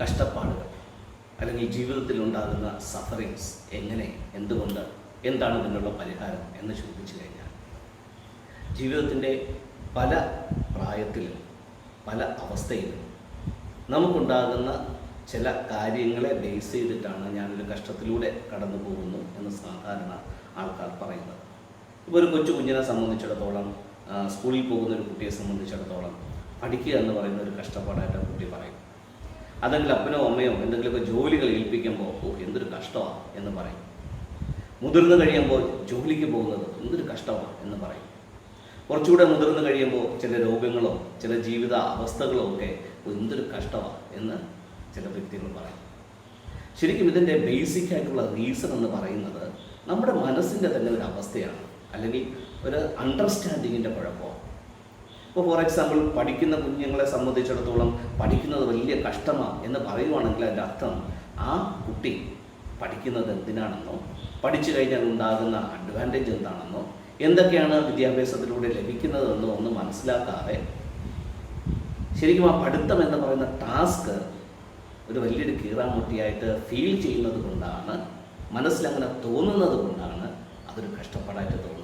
കഷ്ടപ്പാടുകൾ അല്ലെങ്കിൽ ജീവിതത്തിൽ ഉണ്ടാകുന്ന സഫറിങ്സ് എങ്ങനെ എന്തുകൊണ്ട് എന്താണ് ഇതിനുള്ള പരിഹാരം എന്ന് ചോദിച്ചു കഴിഞ്ഞാൽ ജീവിതത്തിന്റെ പല പ്രായത്തിലും പല അവസ്ഥയിലും നമുക്കുണ്ടാകുന്ന ചില കാര്യങ്ങളെ ബേസ് ചെയ്തിട്ടാണ് ഞാനൊരു കഷ്ടത്തിലൂടെ കടന്നു പോകുന്നു എന്ന് സാധാരണ ആൾക്കാർ പറയുന്നത്. ഇപ്പോൾ ഒരു കൊച്ചു കുഞ്ഞിനെ സംബന്ധിച്ചിടത്തോളം സ്കൂളിൽ പോകുന്ന ഒരു കുട്ടിയെ സംബന്ധിച്ചിടത്തോളം പഠിക്കുക എന്ന് പറയുന്ന ഒരു കഷ്ടപ്പാടായിട്ട് ആ കുട്ടി പറയും. അതെങ്കിൽ അപ്പനോ അമ്മയോ എന്തെങ്കിലുമൊക്കെ ജോലികൾ ഏൽപ്പിക്കുമ്പോൾ ഓ എന്തൊരു കഷ്ടമാണ് എന്ന് പറയും. മുതിർന്നു കഴിയുമ്പോൾ ജോലിക്ക് പോകുന്നത് എന്തൊരു കഷ്ടമാണ് എന്ന് പറയും. കുറച്ചുകൂടെ മുതിർന്നു കഴിയുമ്പോൾ ചില രോഗങ്ങളോ ചില ജീവിത അവസ്ഥകളോ ഒക്കെ എന്തൊരു കഷ്ടമാണ് എന്ന് ചില വ്യക്തികൾ പറയും. ശരിക്കും ഇതിന്റെ ബേസിക് ആയിട്ടുള്ള റീസൺ എന്ന് പറയുന്നത് നമ്മുടെ മനസ്സിന്റെ തന്നെ ഒരു അവസ്ഥയാണ്. അല്ലെങ്കിൽ ഒരു അണ്ടർസ്റ്റാൻഡിങ്ങിന്റെ കുഴപ്പമാണ് ഇപ്പോൾ ഫോർ എക്സാമ്പിൾ പഠിക്കുന്ന കുഞ്ഞുങ്ങളെ സംബന്ധിച്ചിടത്തോളം പഠിക്കുന്നത് വലിയ കഷ്ടമാണ് എന്ന് പറയുവാണെങ്കിൽ അതിന്റെ അർത്ഥം ആ കുട്ടി പഠിക്കുന്നത് എന്തിനാണെന്നോ പഠിച്ചു കഴിഞ്ഞാൽ ഉണ്ടാകുന്ന അഡ്വാന്റേജ് എന്താണെന്നോ എന്തൊക്കെയാണ് വിദ്യാഭ്യാസത്തിലൂടെ ലഭിക്കുന്നതെന്നോ ഒന്ന് മനസ്സിലാക്കാതെ ശരിക്കും ആ പഠിത്തം എന്ന് പറയുന്ന ടാസ്ക് ഒരു വലിയൊരു കീറാമുട്ടിയായിട്ട് ഫീൽ ചെയ്യുന്നത് കൊണ്ടാണ് മനസ്സിലങ്ങനെ തോന്നുന്നത് കൊണ്ടാണ് അതൊരു കഷ്ടപ്പാടായിട്ട് തോന്നുന്നത്.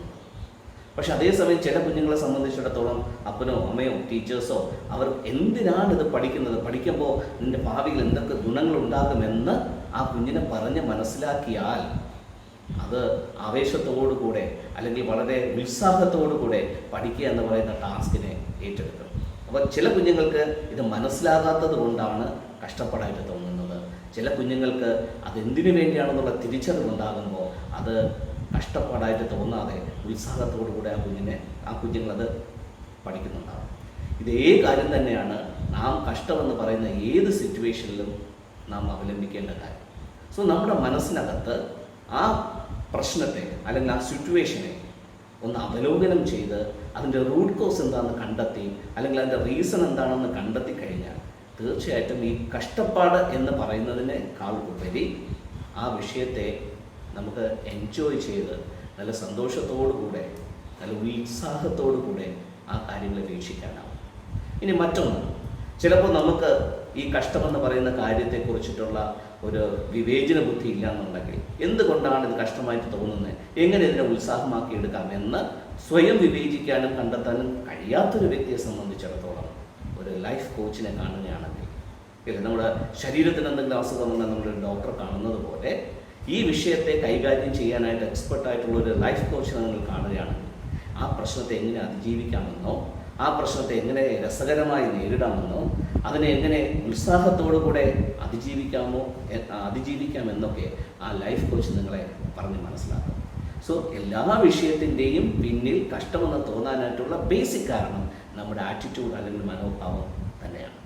പക്ഷെ അതേസമയം ചില കുഞ്ഞുങ്ങളെ സംബന്ധിച്ചിടത്തോളം അപ്പനോ അമ്മയോ ടീച്ചേഴ്സോ അവർ എന്തിനാണ് ഇത് പഠിക്കുന്നത്? പഠിക്കുമ്പോൾ നിന്റെ ഭാവിയിൽ എന്തൊക്കെ ഗുണങ്ങൾ ഉണ്ടാകുമെന്ന് ആ കുഞ്ഞിനെ പറഞ്ഞ് മനസ്സിലാക്കിയാൽ അത് ആവേശത്തോടുകൂടെ അല്ലെങ്കിൽ വളരെ ഉത്സാഹത്തോടുകൂടെ പഠിക്കുക എന്ന് പറയുന്ന ടാസ്കിനെ ഏറ്റെടുക്കും. അപ്പോൾ ചില കുഞ്ഞുങ്ങൾക്ക് ഇത് മനസ്സിലാകാത്തത് കൊണ്ടാണ് കഷ്ടപ്പാടായിട്ട് തോന്നുന്നത്. ചില കുഞ്ഞുങ്ങൾക്ക് അതെന്തിനു വേണ്ടിയാണെന്നുള്ള തിരിച്ചറിവുണ്ടാകുമ്പോൾ അത് കഷ്ടപ്പാടായിട്ട് തോന്നാതെ ഉത്സാഹത്തോടു കൂടെ ആ കുഞ്ഞിനെ ആ കുഞ്ഞുങ്ങളത് പഠിക്കുന്നുണ്ടാവും. ഇതേ കാര്യം തന്നെയാണ് നാം കഷ്ടമെന്ന് പറയുന്ന ഏത് സിറ്റുവേഷനിലും നാം അവലംബിക്കേണ്ട കാര്യം. സോ നമ്മുടെ മനസ്സിനകത്ത് ആ പ്രശ്നത്തെ അല്ലെങ്കിൽ ആ സിറ്റുവേഷനെ ഒന്ന് അവലോകനം ചെയ്ത് അതിന്റെ റൂട്ട് കോസ് എന്താണെന്ന് കണ്ടെത്തി അല്ലെങ്കിൽ അതിന്റെ റീസൺ എന്താണെന്ന് കണ്ടെത്തി കഴിഞ്ഞാൽ തീർച്ചയായിട്ടും ഈ കഷ്ടപ്പാട് എന്ന് പറയുന്നതിനേക്കാൾ ഉപരി ആ വിഷയത്തെ നമുക്ക് എൻജോയ് ചെയ്ത് നല്ല സന്തോഷത്തോടു കൂടെ നല്ല ഉത്സാഹത്തോടു കൂടെ ആ കാര്യങ്ങളെ വീക്ഷിക്കാനാവും. ഇനി മറ്റൊന്ന് ചിലപ്പോൾ നമുക്ക് ഈ കഷ്ടമെന്ന് പറയുന്ന കാര്യത്തെക്കുറിച്ചിട്ടുള്ള ഒരു വിവേചന ബുദ്ധി ഇല്ല എന്നുണ്ടെങ്കിൽ എന്തുകൊണ്ടാണ് ഇത് കഷ്ടമായിട്ട് തോന്നുന്നത്? എങ്ങനെ ഇതിനെ ഉത്സാഹമാക്കി എടുക്കാം എന്ന് സ്വയം വിവേചിക്കാനും കണ്ടെത്താനും കഴിയാത്തൊരു വ്യക്തിയെ സംബന്ധിച്ചിടത്തോളം ഒരു ലൈഫ് കോച്ചിനെ കാണുകയാണെങ്കിൽ ഇല്ല നമ്മുടെ ശരീരത്തിന് എന്തെങ്കിലും അസുഖം വന്നാൽ നമ്മൾ ഡോക്ടറെ കാണുന്നത് പോലെ ഈ വിഷയത്തെ കൈകാര്യം ചെയ്യാനായിട്ട് എക്സ്പെർട്ടായിട്ടുള്ള ഒരു ലൈഫ് കോച്ചിനെ നിങ്ങൾ കാണുകയാണെങ്കിൽ ആ പ്രശ്നത്തെ എങ്ങനെ അതിജീവിക്കാമെന്നോ ആ പ്രശ്നത്തെ എങ്ങനെ രസകരമായി നേരിടാമെന്നോ അതിനെ എങ്ങനെ ഉത്സാഹത്തോടു കൂടെ അതിജീവിക്കാമോ അതിജീവിക്കാമെന്നൊക്കെ ആ ലൈഫ് കോച്ച് നിങ്ങളെ പറഞ്ഞ് മനസ്സിലാക്കും. സോ എല്ലാ വിഷയത്തിന്റെയും പിന്നിൽ കഷ്ടമെന്ന് തോന്നാനായിട്ടുള്ള ബേസിക് കാരണം നമ്മുടെ ആറ്റിറ്റ്യൂഡ് അല്ലെങ്കിൽ മനോഭാവം തന്നെയാണ്.